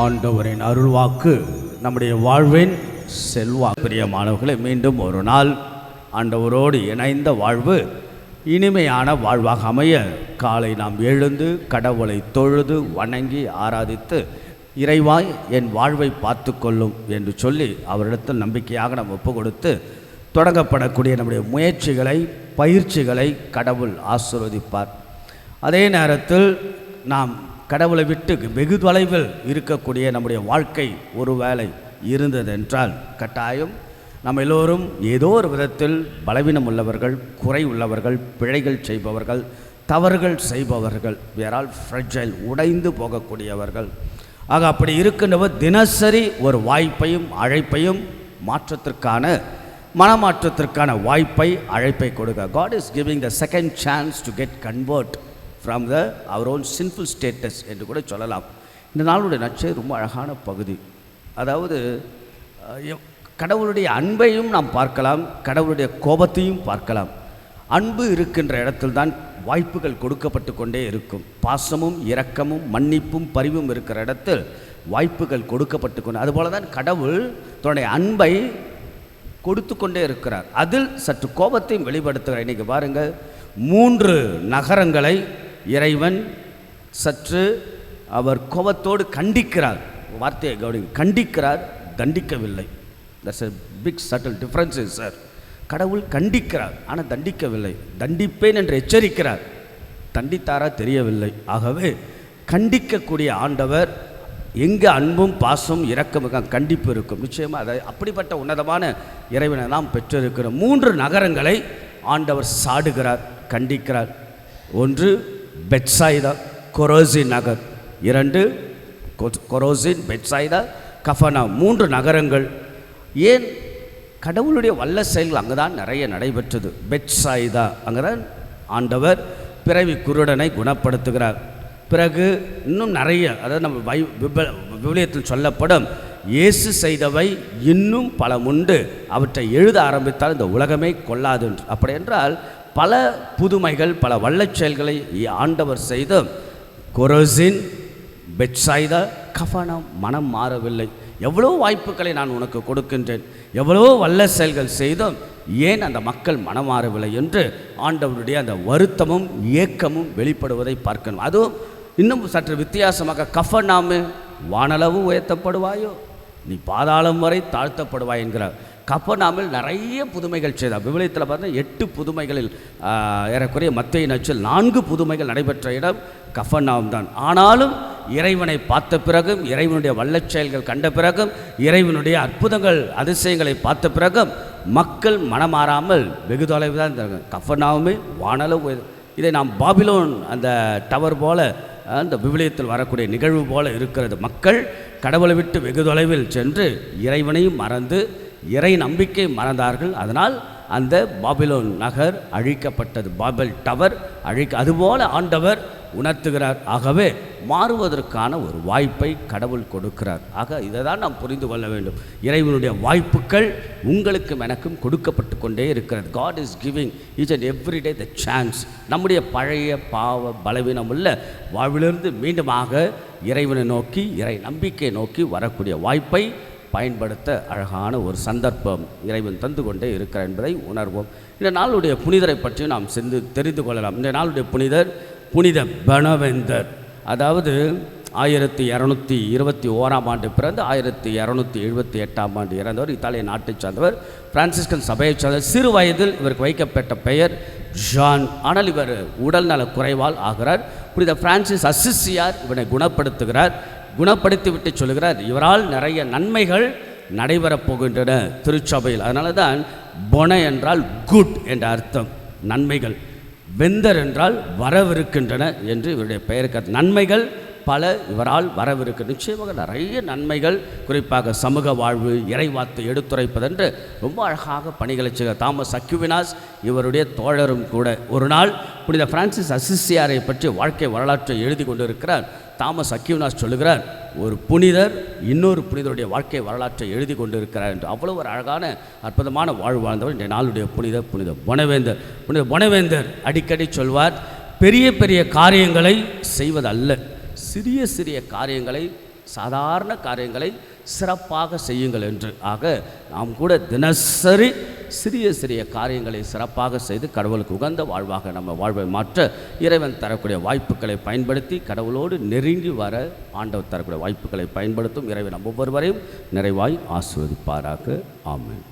ஆண்டவரின் அருள்வாக்கு நம்முடைய வாழ்வின் செல்வா. பிரியமானவர்களை மீண்டும் ஒரு நாள் ஆண்டவரோடு இணைந்த வாழ்வு இனிமையான வாழ்வாக அமைய காலை நாம் எழுந்து கடவுளை தொழுது வணங்கி ஆராதித்து இறைவாய் என் வாழ்வை பார்த்து கொள்ளும் என்று சொல்லி அவரிடத்தில் நம்பிக்கையாக நாம் ஒப்பு கொடுத்து தொடங்கப்படக்கூடிய நம்முடைய முயற்சிகளை பயிற்சிகளை கடவுள் ஆசிர்வதிப்பார். அதே நேரத்தில் நாம் கடவுளை விட்டு வெகு தொலைவில் இருக்கக்கூடிய நம்முடைய வாழ்க்கை ஒருவேளை இருந்ததென்றால் கட்டாயம் நம்ம எல்லோரும் ஏதோ ஒரு விதத்தில் பலவீனம் உள்ளவர்கள் குறை உள்ளவர்கள் பிழைகள் செய்பவர்கள் தவறுகள் செய்பவர்கள் வேறால் ஃப்ரெஜைல் உடைந்து போகக்கூடியவர்கள். ஆக அப்படி இருக்கின்றவர் தினசரி ஒரு வாய்ப்பையும் அழைப்பையும் மாற்றத்திற்கான மனமாற்றத்திற்கான வாய்ப்பை அழைப்பை கொடுக்க. God is giving the second chance to get convert from the our own sinful status என்று கூட சொல்லலாம். இந்த நாளுடைய நச்சை ரொம்ப அழகான பகுதி. அதாவது கடவுளுடைய அன்பையும் நாம் பார்க்கலாம் கடவுளுடைய கோபத்தையும் பார்க்கலாம். அன்பு இருக்கின்ற இடத்தில்தான் வாய்ப்புகள் கொடுக்கப்பட்டு கொண்டே இருக்கும். பாசமும் இரக்கமும் மன்னிப்பும் பரிவும் இருக்கிற இடத்தில் வாய்ப்புகள் கொடுக்கப்பட்டு கொண்டு அதுபோல தான் கடவுள் தன்னுடைய அன்பை கொடுத்து கொண்டே இருக்கிறார். அதில் சற்று கோபத்தையும் வெளிப்படுத்துகிறார். இன்றைக்கி பாருங்கள் மூன்று நகரங்களை இறைவன் சற்று அவர் கோபத்தோடு கண்டிக்கிறார். வார்த்தையை கவனி கண்டிக்கிறார் தண்டிக்கவில்லை. That's a big subtle difference sir கடவுள் கண்டிக்கிறார் ஆனால் தண்டிக்கவில்லை. தண்டிப்பேன் என்று எச்சரிக்கிறார். தண்டித்தாரா தெரியவில்லை. ஆகவே கண்டிக்கக்கூடிய ஆண்டவர் எங்கே அன்பும் பாசம் இரக்கம் கண்டிப்பு இருக்கும். நிச்சயமாக அதை அப்படிப்பட்ட உன்னதமான இறைவனை நாம் பெற்றிருக்கிறோம். மூன்று நகரங்களை ஆண்டவர் சாடுகிறார் கண்டிக்கிறார். ஒன்று பெட்சாய்தா கொரோசி நகர். இரண்டு கொரோசின் பெட்சாய்தா கஃபனா மூன்று நகரங்கள். ஏன்? கடவுளுடைய வல்ல செயல்கள் அங்கே தான் நிறைய நடைபெற்றது. பெட்சாய்தா அங்கே தான் ஆண்டவர் பிறவி குருடனை குணப்படுத்துகிறார். பிறகு இன்னும் நிறைய அதாவது நம்ம வை விப விவிலியத்தில் சொல்லப்படும் இயேசு செய்தவை இன்னும் பல உண்டு அவற்றை எழுத ஆரம்பித்தால் இந்த உலகமே கொள்ளாது என்று. அப்படி என்றால் பல புதுமைகள் பல வல்லச் செயல்களை ஆண்டவர் செய்து கொரோசின் பெட்சாய்தா கஃபனம் மனம் மாறவில்லை. எவ்வளோ வாய்ப்புகளை நான் உனக்கு கொடுக்கின்றேன். எவ்வளோ வல்ல செயல்கள் செய்தும். ஏன் அந்த மக்கள் மனம் மாறவில்லை என்று ஆண்டவருடைய அந்த வருத்தமும் ஏக்கமும் வெளிப்படுவதை பார்க்கணும். அதுவும் இன்னும் சற்று வித்தியாசமாக கஃபனாமு வானளவு உயர்த்தப்படுவாயோ? நீ பாதாளம் வரை தாழ்த்தப்படுவாய் என்கிறார். கப்பனாமில் நிறைய புதுமைகள் செய்தார். விவிலியத்தில் பார்த்தா எட்டு புதுமைகளில் ஏறக்குறைய மத்திய நச்சில் நான்கு புதுமைகள் நடைபெற்ற இடம் கஃபனாம் தான். ஆனாலும் இறைவனை பார்த்த பிறகும் இறைவனுடைய வல்லச் செயல்கள் கண்ட பிறகும் இறைவனுடைய அற்புதங்கள் அதிசயங்களை பார்த்த பிறகும் மக்கள் மனமாறாமல் வெகு தொலைவு தான் இருந்தாங்க. கஃபனாவுமே வானளவு உயர்- இதை நாம் பாபிலோன் அந்த டவர் போல அந்த விவிலியத்தில் வரக்கூடிய நிகழ்வு போல இருக்கிறது. மக்கள் கடவுளை விட்டு வெகு தொலைவில் சென்று இறைவனையும் மறந்து இறை நம்பிக்கை மறந்தார்கள். அதனால் அந்த பாபிலோன் நகர் அழிக்கப்பட்டது. பாபல் டவர் அழிக்க அதுபோல ஆண்டவர் உணர்த்துகிறார். ஆகவே மாறுவதற்கான ஒரு வாய்ப்பை கடவுள் கொடுக்கிறார். ஆக இதை தான் நாம் புரிந்து கொள்ள வேண்டும். இறைவனுடைய வாய்ப்புகள் உங்களுக்கும் எனக்கும் கொடுக்கப்பட்டு கொண்டே இருக்கிறது. God is giving each and every day the chance நம்முடைய பழைய பாவ பலவீனம் உள்ள வாழ்விலிருந்து மீண்டுமாக இறைவனை நோக்கி இறை நம்பிக்கை நோக்கி வரக்கூடிய வாய்ப்பை பயன்படுத்த அழகான ஒரு சந்தர்ப்பம் இறைவன் தந்து கொண்டே இருக்கிறார் என்பதை உணர்வோம். இந்த நாளுடைய புனிதரை பற்றி நாம் சென்று தெரிந்து கொள்ளலாம். இந்த நாளுடைய புனிதர் புனித பனவேந்தர். அதாவது ஆயிரத்தி இரநூத்தி இருபத்தி ஓராம் ஆண்டு பிறந்து ஆயிரத்தி இரநூத்தி எழுபத்தி எட்டாம் ஆண்டு இறந்தவர் இத்தாலிய நாட்டைச் சார்ந்தவர் பிரான்சிஸ்கன் சபையைச் சார்ந்த சிறு வயதில் இவருக்கு வைக்கப்பட்ட பெயர் ஜான். ஆனால் இவர் உடல்நல குறைவால் ஆகிறார். புனித பிரான்சிஸ் அசிசியார் இவனை குணப்படுத்துகிறார். குணப்படுத்தி விட்டு சொல்கிறார் இவரால் நிறைய நன்மைகள் நடைபெறப் போகின்றன திருச்சபையில். அதனால தான் பொன என்றால் குட் என்ற அர்த்தம். நன்மைகள். வெந்தர் என்றால் வரவிருக்கின்றன என்று இவருடைய பெயருக்கு நன்மைகள் பல இவரால் வரவிருக்கு. நிச்சயமாக நிறைய நன்மைகள் குறிப்பாக சமூக வாழ்வு இறைவாத்தை எடுத்துரைப்பதென்று ரொம்ப அழகாக பணிகளை செய்க தாமஸ் அக்யூவினாஸ் இவருடைய தோழரும் கூட ஒரு நாள் புனித பிரான்சிஸ் அசிசியாரை பற்றி வாழ்க்கை வரலாற்றை எழுதி கொண்டிருக்கிறார். தாமஸ் அக்யூவினாஸ் சொல்லுகிறார் ஒரு புனிதர் இன்னொரு புனிதருடைய வாழ்க்கை வரலாற்றை எழுதி கொண்டிருக்கிறார் என்று. அவ்வளவு ஒரு அழகான அற்புதமான வாழ்வு வாழ்ந்தவர் இந்த நாளுடைய புனிதர் புனித புனவேந்தர். புனித புனவேந்தர் அடிக்கடி சொல்வார் பெரிய பெரிய காரியங்களை செய்வதல்ல. சிறிய சிறிய காரியங்களை சாதாரண காரியங்களை சிறப்பாக செய்யுங்கள் என்று. ஆக நாம் கூட தினசரி சிறிய சிறிய காரியங்களை சிறப்பாக செய்து கடவுளுக்கு உகந்த வாழ்வாக நம்ம வாழ்வை மாற்ற இறைவன் தரக்கூடிய வாய்ப்புகளை பயன்படுத்தி கடவுளோடு நெருங்கி வர ஆண்டவர் தரக்கூடிய வாய்ப்புகளை பயன்படுத்தும் இறைவன் ஒவ்வொருவரையும் நிறைவாய் ஆஸ்வதிப்பாராக ஆமென்.